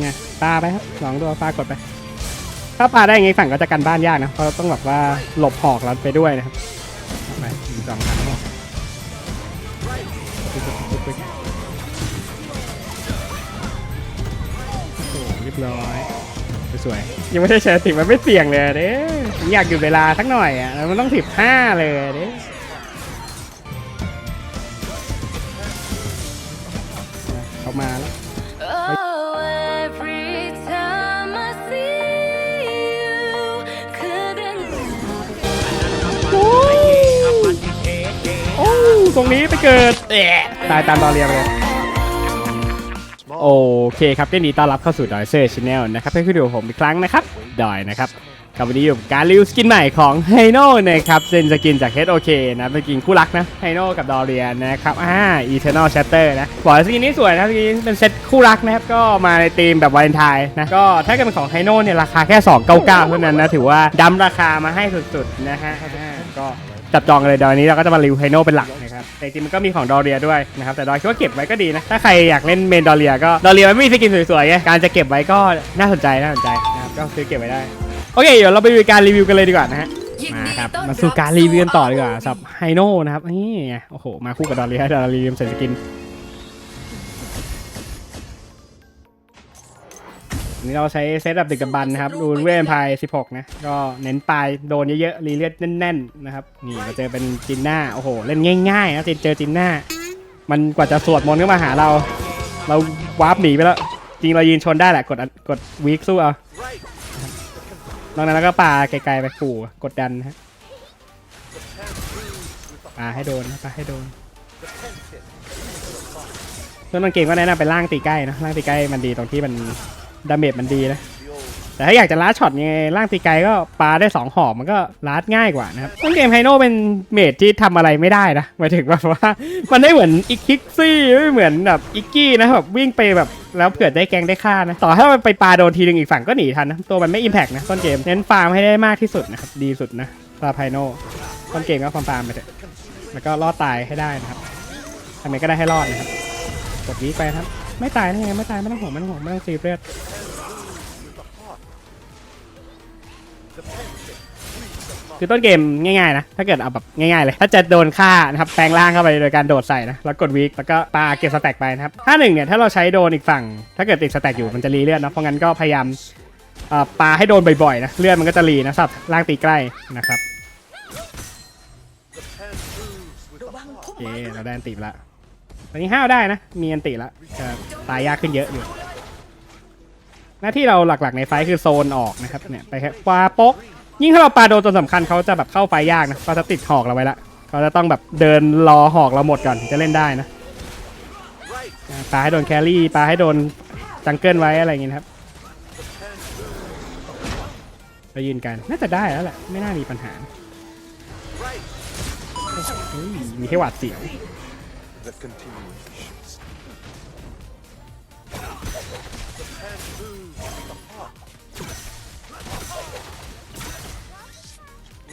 ไงปลาไปครับสองตัวปลากดไป ถ้าปลาได้อย่างฝั่งก็จะกันบ้านยากนะเพราะต้องแบบว่าหลบหอกเราไปด้วยนะครับไปหนึ่งสองสามหกปึ๊บปึ๊บปึ๊บปึ๊บโอ้เรียบร้อยสวยยังไม่ได้ใช้ติมันไม่เสี่ยงเลยเด้อยากหยุดเวลาสักหน่อยอะแล้วมันต้องสิบห้าเลยเด้เขามาแล้ว ตรงนี้ไปเกิดแอะตายตามตอนเรียนเลยโอเคครับยินดีต้อนรับเข้าสู่ดอยเซอร์ชแนลนะครับให้คุณดูผมอีกครั้งนะครับดอยนะครับกับวันนี้อยู่กับการรีวิวสกินใหม่ของไฮโน่นะครับเป็นสกินจาก HOK นะเป็นกินคู่รักนะไฮโน่กับดอเรียนนะครับอ่า Eternal Shatter นะบอกเลยสกินนี้สวยนะสกินเป็นเซ็ตคู่รักนะครับก็มาในธีมแบบวาเลนไทน์นะก็ถ้าเกิดเป็นของไฮโน่เนี่ยราคาแค่ 299 เท่านั้นนะถือว่าดั้มราคามาให้สุดๆนะฮะอ่าก็จับจองเลยเดยววันนี้เราก็จะมารีวิวไฮโน่เป็นหลัก นะครับแต่จริงๆมันก็มีของดอเรียด้วยนะครับแต่ดอยคิดว่าเก็บไว้ก็ดีนะถ้าใครอยากเล่นเมนดอเรียก็ดอเรียมันไม่มีสกินสวยๆไงการจะเก็บไว้ก็น่าสนใจน่าสนใจนะครับก็ซื้อเก็บไว้ได้โอเคเดี๋ยวเราไปดูการรีวิวกันเลยดีกว่านะฮะมาครับมาสู่การรีวิวกันต่อดีกว่าสำหรับไฮโน่นะครับนี่ไงโอ้โหมาคู่กับดอเรียดอเรียใส่สกิน นนี้เราใช้เซตแบบดึกดำบรรพ์นะครับรูนเวมพาย 16 นะ ก็เน้นปลายโดนเยอะๆ รีเลือดแน่นๆ นะครับ นี่เราเจอเป็นจินหน้า โอ้โห เล่นง่ายๆนะเจอจินหน้า มันกว่าจะสวดมนต์เข้ามาหาเรา เราวาร์ปหนีไปแล้ว จริงเรายืนชนได้แหละ กดอันกดวีคสู้เอานอกนั้นเราก็ปาไกลๆไปขู่กดดันนะฮะปาให้โดนนะปาให้โดนส่วนบางเกมก็แนะนำเป็นล่างตีใกล้นะล่างตีใกล้มันดีตรงที่มัน ดาเมจมันดีนะ แต่ถ้าอยากจะลัดช็อตไงล่างตีไกลก็ปาได้ 2หอบมันก็ลัดง่ายกว่านะครับต้นเกมไฮโน่เป็นเมจที่ทำอะไรไม่ได้นะหมายถึงแบบว่า มันไม่เหมือนอีคิกซี่ไม่เหมือนแบบอิกกี้นะแบบวิ่งไปแบบแล้วเผื่อได้แกงได้ฆ่านะ ต่อให้มันไปปาโดนทีนึงอีกฝั่งก็หนีทันนะ ตัวมันไม่อิมแพกนะต้นเกมเน้นฟาร์มให้ได้มากที่สุดนะครับดีสุดนะฟาไฮโน่ต้นเกมก็ฟาร์มฟาร์มไปเถอะแล้วก็รอดตายให้ได้นะครับทำไงก็ได้ให้รอดนะครับกดวีคไปครับ ไม่ตายได้ไงไม่ตายไม่ต้องห่วงไม่ต้องห่วงไม่ต้องซีเรียสคือต้นเกมง่ายๆนะ ถ้าเกิดเอาแบบง่ายๆเลย ถ้าจะโดนฆ่านะครับแปลงร่างเข้าไปโดยการโดดใส่นะ แล้วกดวีคแล้วก็ปาเก็บสแต็กไปนะครับถ้าหนึ่งเนี่ยถ้าเราใช้โดนอีกฝั่ง ถ้าเกิดติดสแต็กอยู่มันจะรีเลือดนะเพราะงั้นก็พยายามปาให้โดนบ่อยๆนะเลือดมันก็จะรีนะครับร่างตีใกล้นะครับโอเคเราได้อันติไปละ ตอนนี้ห้าวได้นะ มีอันติละจะตายยากขึ้นเยอะอยู่หน้าที่เราหลักๆในไฟคือโซนออกนะครับเนี่ยไปแค่ปาป๊กยิ่งถ้าเราปาโดนจนสำคัญเขาจะแบบเข้าไฟยากนะเขาจะติดหอกเราไว้ละเขาจะต้องแบบเดินรอหอกเราหมดก่อนถึงจะเล่นได้นะปาให้โดนแครี่ปาให้โดนจังเกิลไว้อะไรอย่างงี้นะครับเรายืนกันน่าจะได้แล้วแหละไม่น่ามีปัญหามีแค่หวาดเสียว The continuations.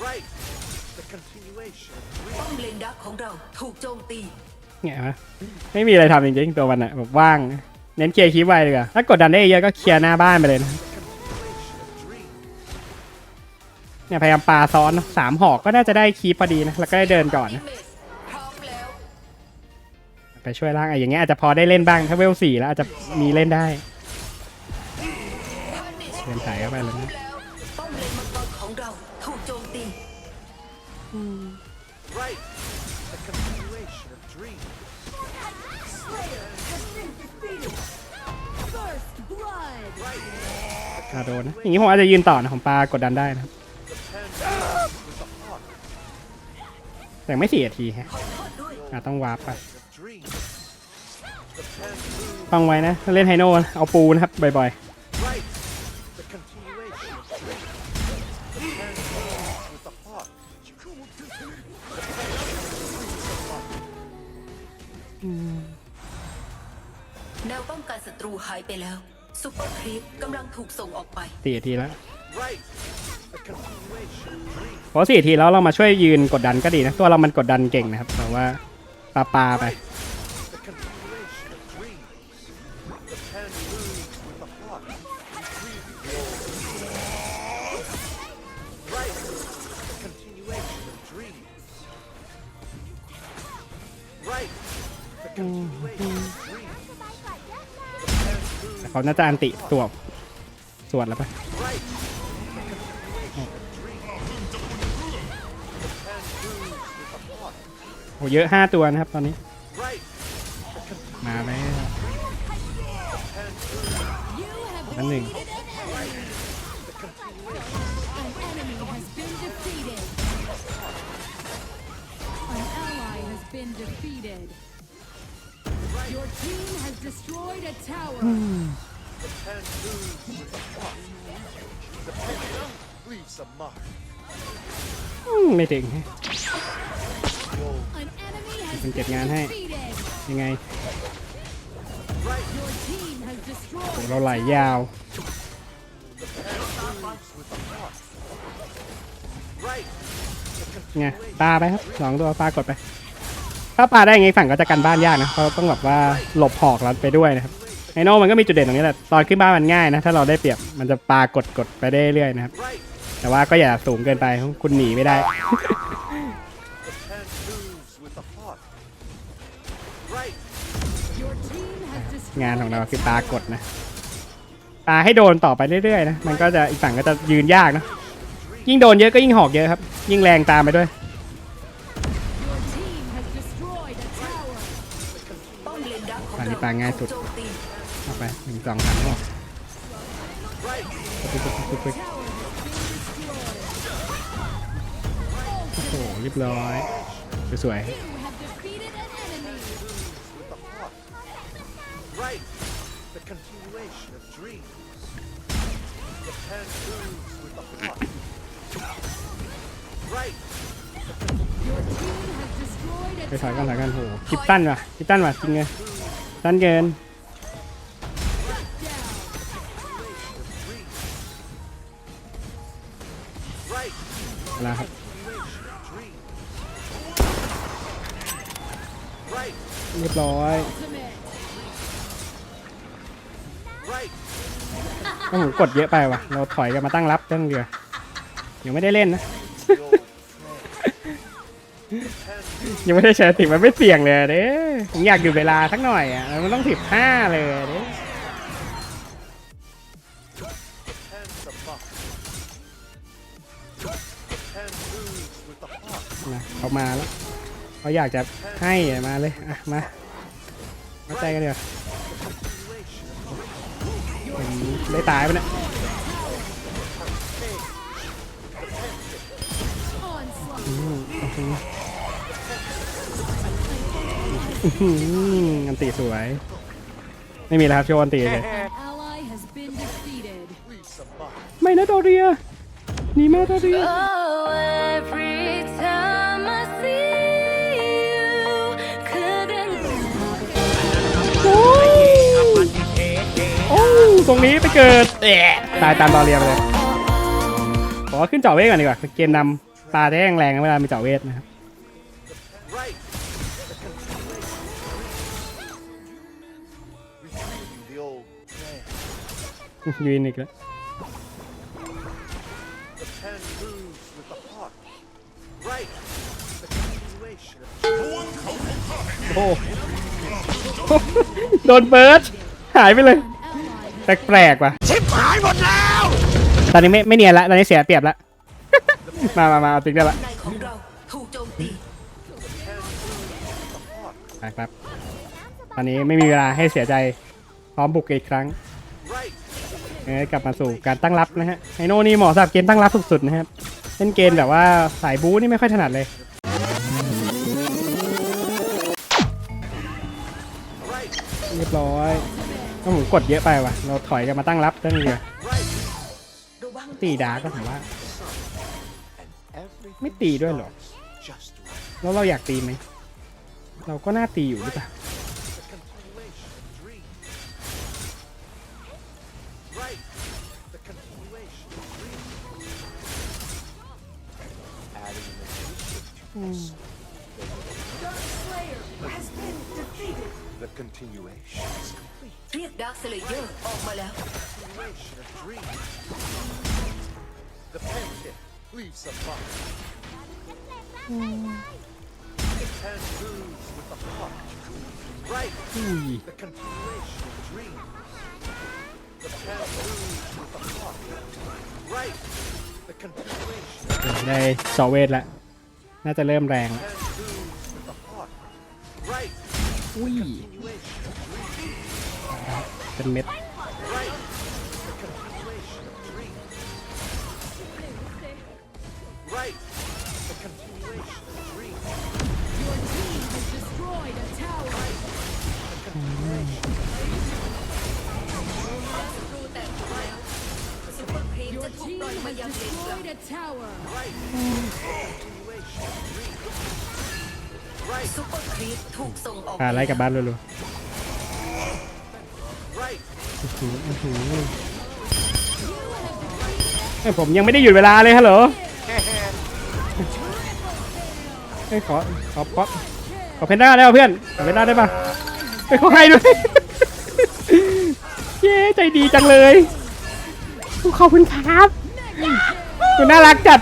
Right. The continuation. ป้อมเลนดักของเราถูกโจมตีเนี่ยฮะไม่มีอะไรทำจริงๆ ตัวมันอะแบบว่าง เน้นเคลียร์คีบไว้เลยอะถ้ากดดันได้เยอะก็เคลียร์หน้าบ้านไปเลยนะเนี่ยพยายามปาซ้อนเนอะสามหอกก็น่าจะได้คีปพอดีนะ แล้วก็ได้เดินก่อนนะเไปช่วยล่างไอ้อย่างเงี้ยอาจจะพอได้เล่นบ้างถ้าเวลสี่แล้วอาจจะมีเล่นได้เดินถ่ายเข้าไปเลยนะแล้วป้อมเลนมังกรของเราถูกโจมตี Right. The continuation of dreams. อาโดนนะอย่างงี้ผมอาจจะยืนต่อนะผมปากดดันได้นะครับแต่ไม่สี่นาทีฮะอะต้องวาร์ปไป Of dreams. ต้องไว้นะถ้าเล่นไฮโน่นะเอาปูนะครับบ่อย Right. The continuation of dreams. The hand moves with the heart. แนวป้องกันศัตรูหายไปแล้วซุปเปอร์ครีปกำลังถูกส่งออกไปๆสี่นาทีแล้ว Right. The continuation of dreams. เพราะสี่นาทีแล้วเรามาช่วยยืนกดดันก็ดีนะ ตัวเรามันกดดันเก่งนะครับแต่ว่าปาปาไป เขาน่าจะอันติตัวบสวดแล้วปะโหเยอะห้าตัวนะครับตอนนี้ มาไหมวนั่นหนึ่ง Your team has destroyed a tower. And lose with the heart. The pendulum leaves a mark. อืมไม่ถึง The old An enemy has เป็น been เก็บงานให้ defeated. ยังไง right. Your team has โห destroyed. เราไหลยาว Lose with the heart. Right. The ไง continuation. ปลาไปครับสองตัวปลากดไป ถ้าปลาได้อย่างฝั่งก็จะกันบ้านยากนะเพราะต้องแบบว่าหลบหอกเราไปด้วยนะครับไอโน่มันก็มีจุดเด่นตรงนี้แหละตอนขึ้นบ้านมันง่ายนะถ้าเราได้เปรียบมันจะปลากดกดไปได้เรื่อยนะครับ แต่ว่าก็อย่าสูงเกินไปคุณหนีไม่ได้งานของเราคือปากดนะปาให้โดนต่อไปเรื่อยๆนะ มันก็จะอีกฝั่งก็จะยืนยากนะ ยิ่งโดนเยอะก็ยิ่งหอกเยอะครับ ยิ่งแรงตามไปด้วยาง่ายสุดเอาไปหนึ่งสองสามหกปึ๊บปึ๊บปึ๊บปึ๊บโอ้โหเรียบร้อยสวยไปถอยกันถอยกันโหคิปตั้นว่ะคิปตั้นว่ะจริงไง ตั้นเกิน Down. Right. เวลาครับเรียบร้อย Ultimate. Right. ก็ผมกดเยอะไปว่ะ เราถอยกันมาตั้งรับตั้งเดียวยังไม่ได้เล่นนะ ยังไม่ได้ใช้ติมันไม่เสี่ยงเลยเด้ผมอยากอยู่เวลาสักหน่อยอะมันต้องสิบห้าเลยเด้ hands them up. And lose with the heart. นะเขามาแล้วเขาอยากจะให้มาเลยอะมามาใจกันเดี๋ยวได้ตายไปเนี่ยอืมอื้อหือ อันตีสวย ไม่มีแล้วครับโชว์อันตีเลย An ally has been defeated. ไม่นะโดเรียหนีมาโดเรีย Oh, every time I see you, couldn't โอ้โอ้ตรงนี้ไปเกิด ตายตามดอเรียไปเลยขอขึ้นเจาะเวทก่อนดีกว่า เกมนำปลาได้แรงเวลามีเจาะเวทนะครับ ยืนอีกแล้ว The pen moves with the heart. Right. The continuation of โอ้โดนเบิร์ดหายไปเลย An ally has แปลกๆว่ะชิบหายหมดแล้ว ตอนนี้ไม่ไม่เนียนละ ตอนนี้เสียเปรียบละ มามามาเอาติ๊กได้ละในของเราถูกโจมตีไปครับ ตอนนี้ไม่มีเวลาให้เสียใจ พร้อมบุกอีกครั้ง right. เอ้ย กลับมาสู่การตั้งรับนะฮะไฮโน่นี่เหมาะสำหรับเกมตั้งรับสุดๆนะครับเล่นเกมแบบว่าสายบู๊นี่ไม่ค่อยถนัดเลยเรียบร้อยก็ผมกดเยอะไปว่ะ เราถอยกันมาตั้งรับตั้งเดียว Right. ระตีดาก็ผมว่า ไม่ตีด้วยหรอ แล้วเราอยากตีไหม เราก็น่าตีอยู่หรือเปล่า Right. The continuation of dreams. Adding an addition to The continuation is complete. เรียกดาร์คสเลเยอร์ออกมาแล้ว Continuation of dreams. The pen tip leaves a mark. The pen moves with the heart. Right. อุ้ย The continuation of dreams. ได้เสาเวทแล้วน่าจะเริ่มแรงละอุ้ย เป็นเม็ด tower. Continuation of dreams. Right. ซุปเปอร์ครีปถูกส่งออกอ่าไล่กลับบ้านรัว Right. ๆเอ้ยผมยังไม่ได้หยุดเวลาเลยฮัลโหลเอ้ยขอขอขอขอเพนด้าได้ป่ะเพื่อนขอเพนด้าได้ป่ะไปขอให้ด้วย เย้ใจดีจังเลยขอบคุณครับ คุณน่ารักจัด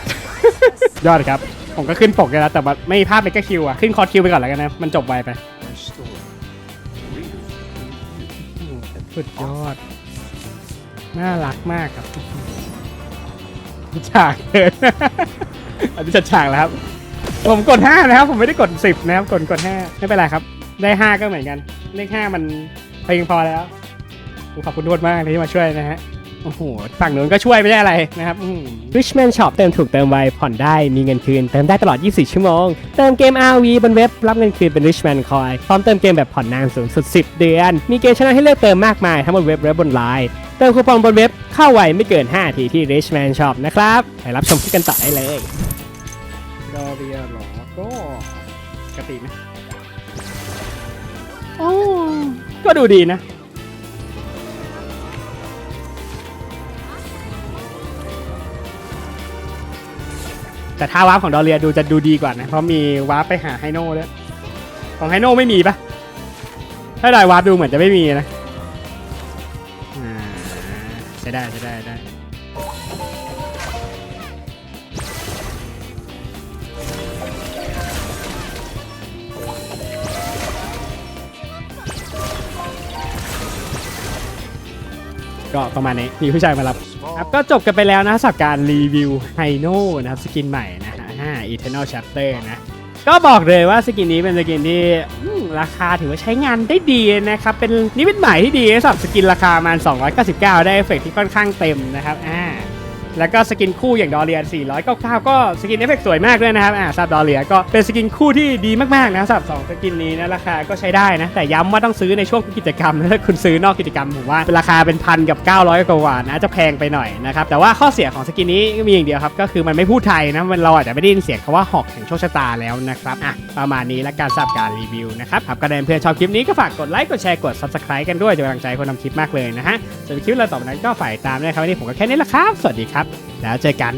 ยอดครับ ผมก็ขึ้นปกเลยแล้วแต่ว่าไม่พลาดเมกะคิวอะขึ้นคอร์สคิวไปก่อนแล้วกันนะ มันจบไวไปสุดยอด น่ารักมากครับฉากเกิน อันนี้จะฉากแล้วครับ ผมกด 5 นะครับ ผมไม่ได้กด 10 นะครับ กดกด 5 ไม่เป็นไรครับ ได้ 5 ก็เหมือนกัน เลข 5 มันเพียงพอแล้วผมขอบคุณทุกคนมากที่มาช่วยนะฮะ โอ้โห ฝั่งนู้นก็ช่วยไม่ได้อะไรนะครับ Richman Shop เติมถูกเติมไวผ่อนได้มีเงินคืน เติมได้ตลอด 24 ชั่วโมง เติมเกม RV บนเว็บ รับเงินคืนเป็น Richman Coin พร้อมเติมเกมแบบผ่อนนานสูงสุด 10 เดือน มีเกมชนะให้เลือกเติมมากมาย ทั้งบนเว็บและบนไลน์เติมคูปองบนเว็บเข้าไวไม่เกิน 5 ทีที่ Richman Shop นะครับไปรับชมคลิปกันต่อได้เลยรอเรียหรอก็ปกติไหมโอ้ก็ดูดีนะ แต่ถ้าวาร์ปของดอเรียดูจะดูดีกว่านะ เพราะมีวาร์ปไปหาไฮโน่ด้วย ของไฮโน่ไม่มีปะถ้าได้วาร์ปดูเหมือนจะไม่มีนะอ่าใช้ได้ใช้ได้ได้ ก็ประมาณนี้มีผู้ชายมารับครับก็จบกันไปแล้วนะสำหรับการรีวิวไฮโน่นะครับสกินใหม่นะฮะอ่า Eternal Chapter นะก็บอกเลยว่าสกินนี้เป็นสกินที่อืมราคาถือว่าใช้งานได้ดีนะครับ เป็นนิมิตใหม่ที่ดีสำหรับสกินราคาประมาณ299 ได้เอฟเฟกต์ที่ค่อนข้างเต็มนะครับอ่า แล้วก็สกินคู่อย่างดอเรียน 499 ก็สกินเอฟเฟกต์สวยมากด้วยนะครับอ่าสำหรับดอเรียก็เป็นสกินคู่ที่ดีมากๆนะสำหรับสองสกินนี้นะราคาก็ใช้ได้นะ แต่ย้ำว่าต้องซื้อในช่วงกิจกรรมนะถ้าคุณซื้อนอกกิจกรรมผมว่าราคาเป็นพันกับ 900 กว่าบานะจะแพงไปหน่อยนะครับแต่ว่าข้อเสียของสกินนี้มีอย่างเดียวครับก็คือมันไม่พูดไทยนะมันเราอาจจะไม่ได้ยินเสียงคำว่าหอกแห่งโชคชะตาแล้วนะครับอะประมาณนี้และการสำหรับการรีวิวนะครับครับก็ได้เพื่อนชอบคลิปนี้ก็ฝากกดไลค์กดแชร์กด subscribe กันด้วยจะเป็นกำลังใจคนทำคลิปมากเลยนะฮะส่วนคลิปเราต่อไปนั้นก็ฝ่ายตามด้วยครับวันนี้ผมก็แค่นี้ละครับ สวัสดีครับแล้วเจอกัน